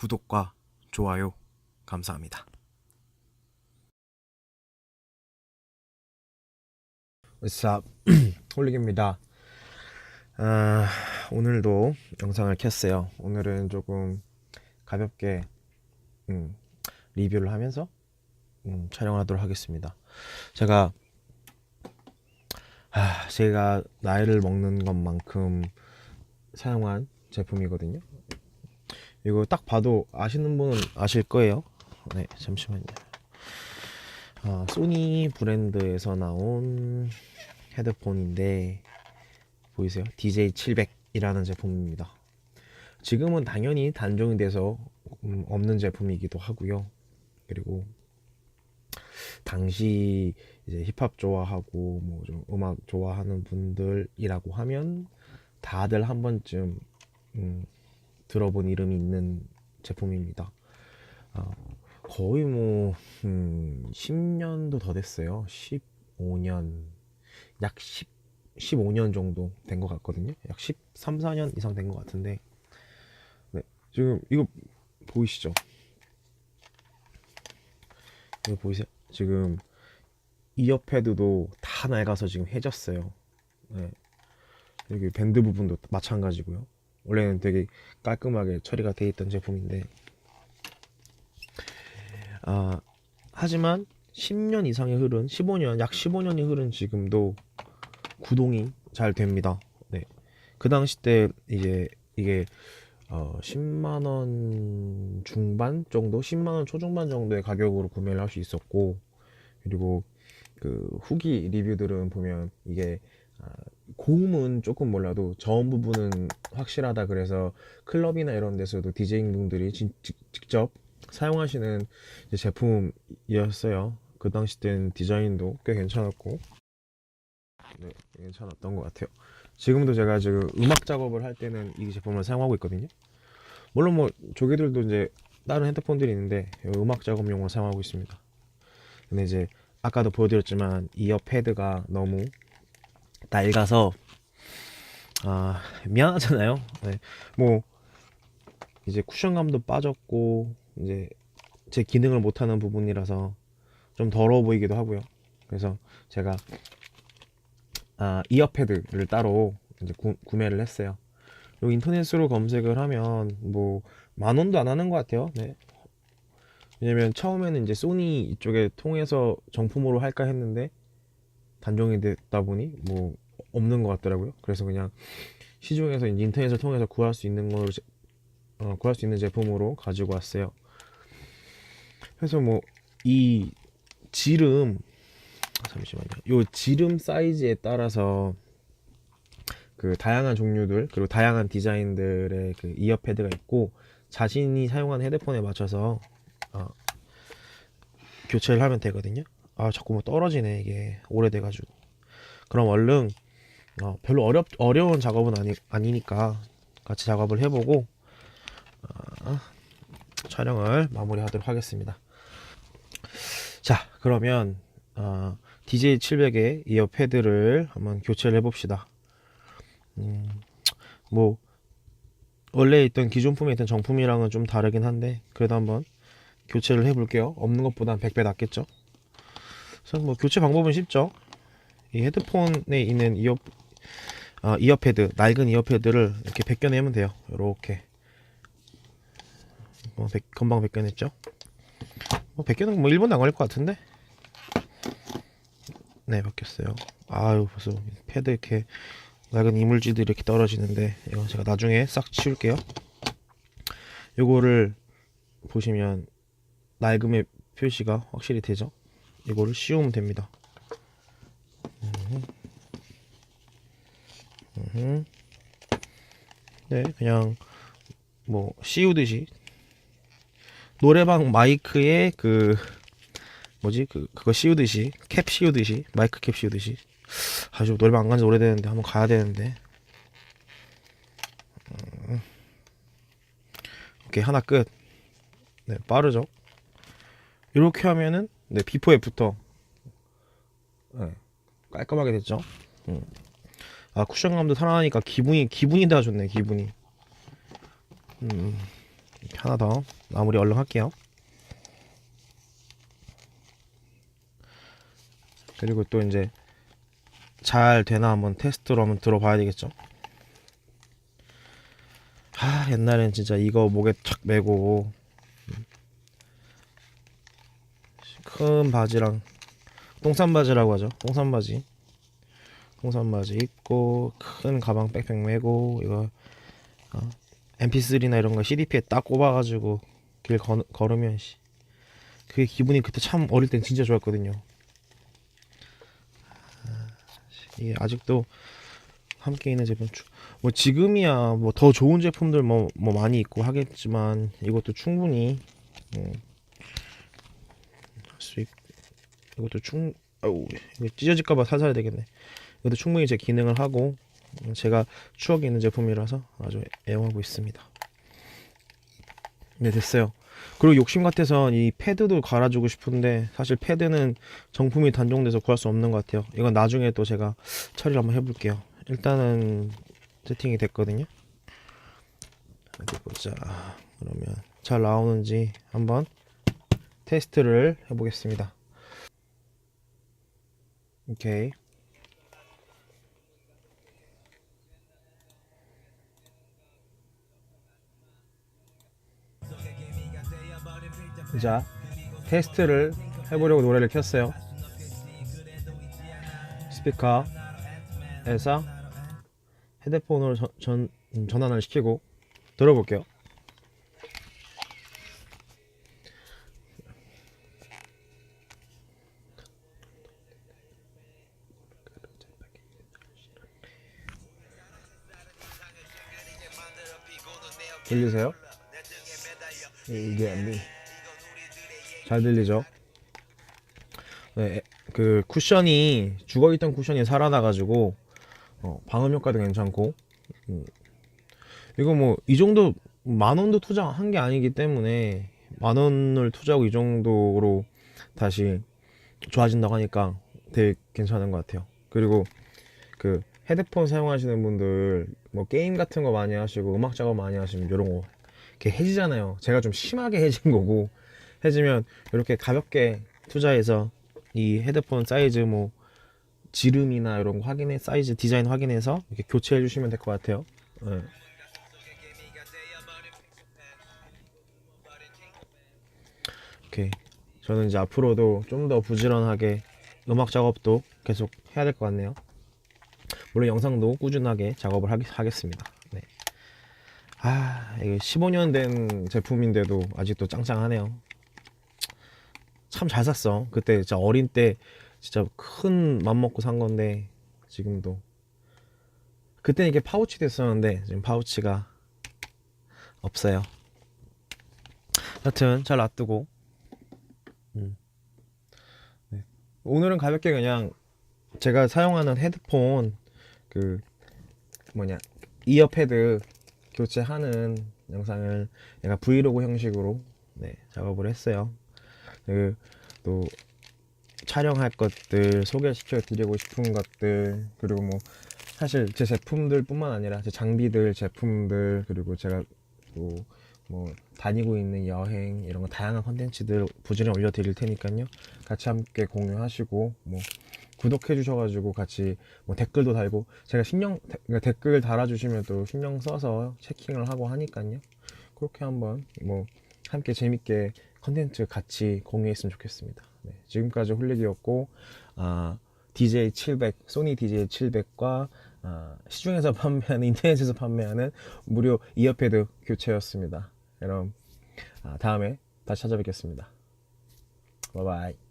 구독과 좋아요 감사합니다. Up? 홀릭입니다. 아, 오늘도 영상을 켰어요. 오늘은 조금 가볍게 음, 리뷰를 하면서 음, 촬영하도록 하겠습니다. 제가 아, 제가 나이를 먹는 것만큼 사용한 제품이거든요. 이거 딱 봐도 아시는 분은 아실 거예요. 네, 잠시만요. 아, 소니 브랜드에서 나온 헤드폰인데 보이세요? DJ700이라는 제품입니다. 지금은 당연히 단종이 돼서 음, 없는 제품이기도 하고요. 그리고 당시 이제 힙합 좋아하고 뭐 좀 음악 좋아하는 분들이라고 하면 다들 한 번쯤 음, 들어본 이름이 있는 제품입니다. 어, 거의 뭐 음, 10년도 더 됐어요. 15년 약 10, 15년 정도 된 것 같거든요. 약 13, 14년 이상 된 것 같은데 네, 지금 이거 보이시죠? 이거 보이세요? 지금 이어패드도 다 낡아서 지금 해졌어요. 네. 여기 밴드 부분도 마찬가지고요. 원래는 되게 깔끔하게 처리가 돼 있던 제품인데 아, 하지만 10년 이상이 흐른 15년 약 15년이 흐른 지금도 구동이 잘 됩니다. 네. 그 당시 때 이제 이게 어 10만 원 중반 정도, 10만 원 초중반 정도의 가격으로 구매를 할 수 있었고 그리고 그 후기 리뷰들은 보면 이게 아, 고음은 조금 몰라도 저음 부분은 확실하다 그래서 클럽이나 이런 데서도 디제잉 분들이 진- 직- 직접 사용하시는 제품이었어요. 그 당시 때는 디자인도 꽤 괜찮았고, 네, 괜찮았던 것 같아요. 지금도 제가 지금 음악 작업을 할 때는 이 제품을 사용하고 있거든요. 물론 뭐 조개들도 이제 다른 핸드폰들이 있는데 음악 작업용으로 사용하고 있습니다. 근데 이제 아까도 보여드렸지만 이어 패드가 너무 낡아서 아 미안하잖아요. 네, 뭐 이제 쿠션감도 빠졌고 이제 제 기능을 못하는 부분이라서 좀 더러워 보이기도 하고요. 그래서 제가 아, 이어패드를 따로 이제 구, 구매를 했어요. 요 인터넷으로 검색을 하면 뭐 만 원도 안 하는 것 같아요. 네. 왜냐면 처음에는 이제 소니 이쪽에 통해서 정품으로 할까 했는데 단종이 됐다 보니 뭐 없는 것 같더라고요. 그래서 그냥 시중에서 인터넷을 통해서 구할 수 있는 제- 어, 구할 수 있는 제품으로 가지고 왔어요. 그래서 뭐 이 지름 잠시만요. 요 지름 사이즈에 따라서 그 다양한 종류들 그리고 다양한 디자인들의 그 이어 패드가 있고 자신이 사용하는 헤드폰에 맞춰서 어, 교체를 하면 되거든요. 아 자꾸 뭐 떨어지네 이게 오래돼가지고. 그럼 얼른 어, 별로 어렵 어려운 작업은 아니 아니니까 같이 작업을 해보고 어, 촬영을 마무리하도록 하겠습니다. 자, 그러면 어, DJ700의 이어 패드를 한번 교체를 해봅시다. 음, 뭐 원래 있던 기존 품에 있던 정품이랑은 좀 다르긴 한데 그래도 한번 교체를 해볼게요. 없는 것보단 100배 낫겠죠? 그래서 뭐 교체 방법은 쉽죠. 이 헤드폰에 있는 이어 어, 이어 패드 낡은 이어 패드를 이렇게 벗겨내면 돼요. 이렇게 뭐 벗- 금방 벗겨냈죠? 뭐 벗겨는 뭐 1분도 안 걸릴 것 같은데? 네 바뀌었어요. 아유 벌써 패드 이렇게 낡은 이물질들이 이렇게 떨어지는데 이거 제가 나중에 싹 치울게요. 요거를 보시면 낡음의 표시가 확실히 되죠? 이거를 씌우면 됩니다. 네, 그냥 뭐 씌우듯이 노래방 마이크에 그 뭐지 그 그거 씌우듯이 캡 씌우듯이 마이크 캡 씌우듯이 아주 노래방 안 간지 오래되는데 한번 가야 되는데 음. 오케이 하나 끝. 네 빠르죠. 이렇게 하면은 네 비포 애프터 네, 깔끔하게 됐죠. 음. 아 쿠션감도 살아나니까 기분이 기분이 다 좋네 기분이. 음. 하나 더 마무리 얼른 할게요. 그리고 또 이제 잘 되나 한번 테스트로 한번 들어봐야 되겠죠. 아 옛날엔 진짜 이거 목에 착 메고 음, 큰 바지랑 똥싼 바지라고 하죠. 똥싼 바지. 똥싼 바지 입고 큰 가방 백팩 메고 이거 어, MP3나 이런 거 CDP에 딱 꼽아가지고 길 거, 걸으면 씨 그게 기분이 그때 참 어릴 땐 진짜 좋았거든요. 아, 씨, 이게 아직도 함께 있는 제품 추- 뭐 지금이야 뭐 더 좋은 제품들 뭐, 뭐 많이 있고 하겠지만 이것도 충분히 음, 할 수있 이것도 충 아우 이거 찢어질까봐 살살 되겠네. 이것도 충분히 제 기능을 하고 음, 제가 추억이 있는 제품이라서 아주 애용하고 있습니다. 네 됐어요. 그리고 욕심 같아서 이 패드도 갈아주고 싶은데 사실 패드는 정품이 단종돼서 구할 수 없는 것 같아요. 이건 나중에 또 제가 처리를 한번 해볼게요. 일단은 세팅이 됐거든요. 어디 보자. 그러면 잘 나오는지 한번 테스트를 해보겠습니다. 오케이. 자 테스트를 해보려고 노래를 켰어요. 스피커에서 헤드폰으로 전, 전, 음, 전환을 시키고 들어볼게요 들리세요? 이게 안 돼. 잘 들리죠? 네, 그 쿠션이 죽어있던 쿠션이 살아나가지고 어, 방음 효과도 괜찮고 음, 이거 뭐 이 정도 만 원도 투자한 게 아니기 때문에 만 원을 투자하고 이 정도로 다시 좋아진다고 하니까 되게 괜찮은 것 같아요. 그리고 그 헤드폰 사용하시는 분들 뭐 게임 같은 거 많이 하시고 음악 작업 많이 하시면 이런 거 이렇게 해지잖아요. 제가 좀 심하게 해진 거고 해지면 이렇게 가볍게 투자해서 이 헤드폰 사이즈 뭐 지름이나 이런 거 확인해 사이즈 디자인 확인해서 이렇게 교체해 주시면 될 것 같아요. 네. 오케이. 저는 이제 앞으로도 좀 더 부지런하게 음악 작업도 계속 해야 될 것 같네요. 물론 영상도 꾸준하게 작업을 하겠, 하겠 습니다. 네. 아, 이게 15년 된 제품인데도 아직도 짱짱하네요. 참 잘 샀어. 그때 진짜 어린 때 진짜 큰 맘 먹고 산 건데 지금도 그때는 이게 파우치 됐었는데 지금 파우치가 없어요. 여튼 잘 놔두고 음. 네. 오늘은 가볍게 그냥 제가 사용하는 헤드폰 그 뭐냐 이어 패드 교체하는 영상을 내가 브이로그 형식으로 네, 작업을 했어요. 그 또 촬영할 것들 소개시켜 드리고 싶은 것들 그리고 뭐 사실 제 제품들뿐만 아니라 제 장비들 제품들 그리고 제가 또 뭐 다니고 있는 여행 이런 거 다양한 컨텐츠들 부지런히 올려드릴 테니까요 같이 함께 공유하시고 뭐 구독해 주셔가지고 같이 뭐 댓글도 달고 제가 신경 데- 그러니까 댓글 달아주시면 또 신경 써서 체킹을 하고 하니까요 그렇게 한번 뭐 함께 재밌게 컨텐츠 같이 공유했으면 좋겠습니다. 네, 지금까지 홀릭이었고 아, DJ 700 소니 DJ 700과 아, 시중에서 판매하는 인터넷에서 판매하는 무료 이어패드 교체였습니다. 여러분 아, 다음에 다시 찾아뵙겠습니다. 바이바이.